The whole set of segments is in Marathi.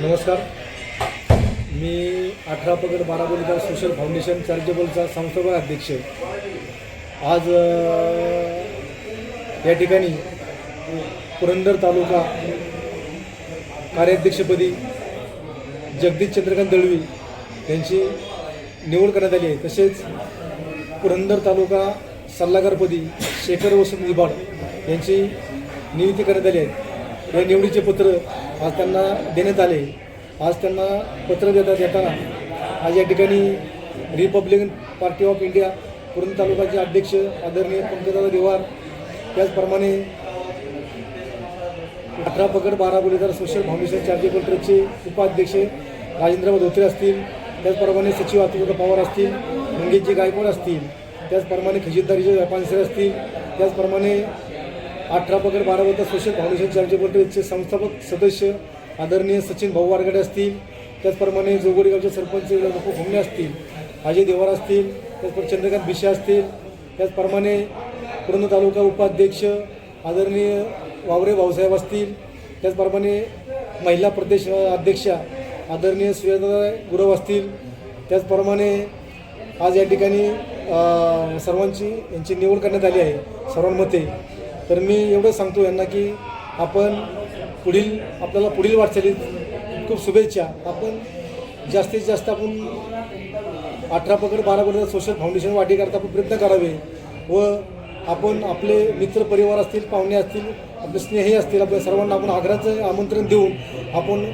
नमस्कार. मी अठरा पगड बारापोलीचा सोशल फाउंडेशन चॅरिटेबलचा संस्थापक अध्यक्ष. आज या ठिकाणी पुरंदर तालुका कार्याध्यक्षपदी जगदीश चंद्रकांत दळवी यांची निवड करण्यात आली आहे. तसेच पुरंदर तालुका सल्लागारपदी शेखर वसंत निबाड यांची नियुक्ती करण्यात आली आहे. निवडीचे पत्र आज त्यांना देण्यात आले. आज त्यांना पत्र देता देताना आज या ठिकाणी Republican party of India Purandar तालुक्याचे अध्यक्ष आदरणीय पंकजदादा देवार त्याचप्रमाणे अठरा पगड बारा बोलीदार सोशल फाउंडेशन चार्जेबल ट्रस्टचे उपाध्यक्ष राजेंद्र धोत्रे असतील. त्याचप्रमाणे सचिव अतुल पवार असतील मंगेशजी गायकवाड असतील. त्याचप्रमाणे खजिनदारीचे व्यापारी असतील. त्याचप्रमाणे अठरा पगड बारा बोलीदार सोशल फाउंडेशन चॅरिटेबल संस्थापक सदस्य आदरणीय सचिन भाऊ वारगडे असतील. त्याचप्रमाणे जोगोडी गावचे सरपंच नको घुमणे असतील. अजय देवार असतील. त्याचप्रमाणे चंद्रकांत भिशे असतील. त्याचप्रमाणे पूर्ण तालुका उपाध्यक्ष आदरणीय वावरे भाऊसाहेब असतील. त्याचप्रमाणे महिला प्रदेश अध्यक्षा आदरणीय सुयदा गुरव असतील. त्याचप्रमाणे आज या ठिकाणी सर्वांची यांची निवड करण्यात आली आहे. सर्वांमते तर मी एवढं सांगतो यांना की आपण पुढील आपल्याला पुढील वाटचालीत खूप शुभेच्छा. आपण जास्तीत जास्त आपण अठरा पकड बारा पकड सोशल फाउंडेशन वाढीकरता आपण प्रयत्न करावे व आपण आपले मित्र परिवार असतील पाहुणे असतील आपले स्नेही असतील आपल्या सर्वांना आपण आग्रहाचं आमंत्रण देऊन आपण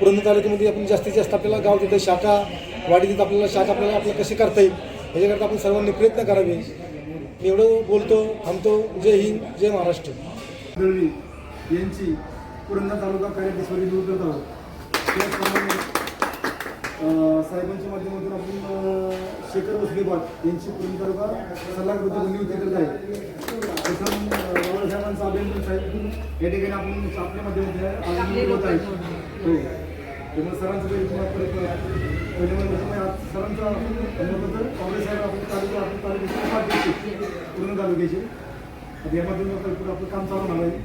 पुरंदर तालुक्यामध्ये आपण जास्तीत जास्त आपल्याला गाव तिथं शाखा वाढी तिथं आपल्याला शाखा आपल्याला आपल्याला कशी करता येईल याच्याकरता आपण सर्वांनी प्रयत्न करावे. मी एवढं बोलतो थांबतो जय हिंद जय महाराष्ट्र. यांची पुरंदर तालुका कार्याध्यक्षपदी दूर करत आहोत. त्याचप्रमाणे साहेबांच्या माध्यमातून आपण शेखर वसलेबाट यांची पुरंदर तालुका सल्लागार नियुक्ती करत आहे. प्रथम बाबासाहेबांचं अभिनंदन साहेब या ठिकाणी आपण आपल्या माध्यमातून होत आहे. हो. त्यामुळे सरांचं काही तुम्हाला परत आज सरांचा धन्यवाद काँग्रेस साहेब आपण तालुका आपण तालुक्याची उपाध्यक्ष पूर्ण तालुक्याचे आणि यामधून भरपूर आपलं काम चालू झालं आहे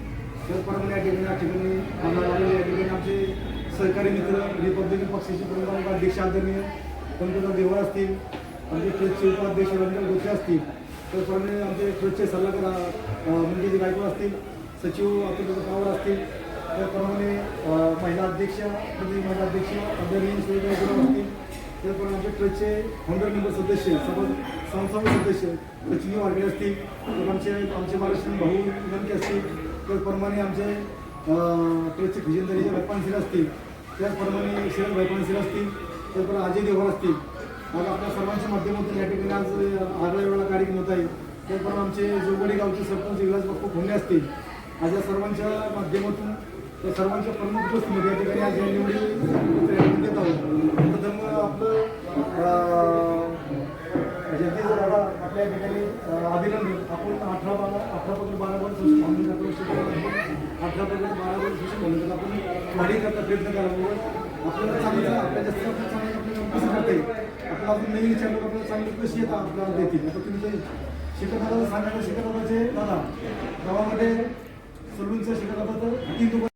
त्याचप्रमाणे या ठिकाणी या ठिकाणी आम्हाला आलेले या ठिकाणी आमचे सहकारी मित्र रिपब्लिकन पक्षाचे प्रमुख अध्यक्ष आदरणीय पंकजा देवळ असतील आमचे ट्रस्टचे उपाध्यक्ष रंजन गोचे असतील त्याचप्रमाणे आमचे ट्रस्टचे सल्लागार म्हणजे मंगेश गायकवाड असतील सचिव अतुल पावर असतील त्याचप्रमाणे महिला अध्यक्ष प्रदेश महिला अध्यक्ष आदरणीय सुरेखा असतील त्याचप्रमाणे आमचे ट्रस्टचे हंड्रेड मेंबर सदस्य सर्व संस्थापक सदस्य ट्रचिंग वारगे असतील तर आमचे आमचे महाराष्ट्रीयन भाऊ विनंती असतील त्याचप्रमाणे आमचे ट्रचचे ट्रस्टचे खजिनदारीचे वैपानशील असतील त्याचप्रमाणे शरद वैपानशील असतील त्याचप्रमाणे अजय देवाळ असतील. आज आपल्या सर्वांच्या माध्यमातून या ठिकाणी आज आगळ्या वेळेला कार्यक्रम होत आहे. त्याचप्रमाणे आमचे जोगडी गावचे सरपंच इलाज बाप्पू खोंडे असतील. आज या सर्वांच्या माध्यमातून त्या सर्वांच्या प्रमुख उपस्थितीमध्ये या ठिकाणी आज या निवडी आपण देत आहोत. प्रथम आपलं अं, जगदीश दादा आपल्या या ठिकाणी अभिनंदन. आपण अठरा बारा अठरा पकडे बारा बारा सोशल म्हणून आपण अठरा पकडे बारा वर सोशल फाउंडेशन आपण वाढी करता प्रयत्न करावा आपल्याला चांगलं आपल्या जास्त आपल्याला चांगलं आपल्याला कसं करता येईल? आपल्याला अजून नवीन विचार आपल्याला चांगली कशी येतात आपल्याला देतील आता तुम्ही ते शिकत सांगायचं शिकत दादा गावामध्ये सलूनचं शिकत तीन दुकान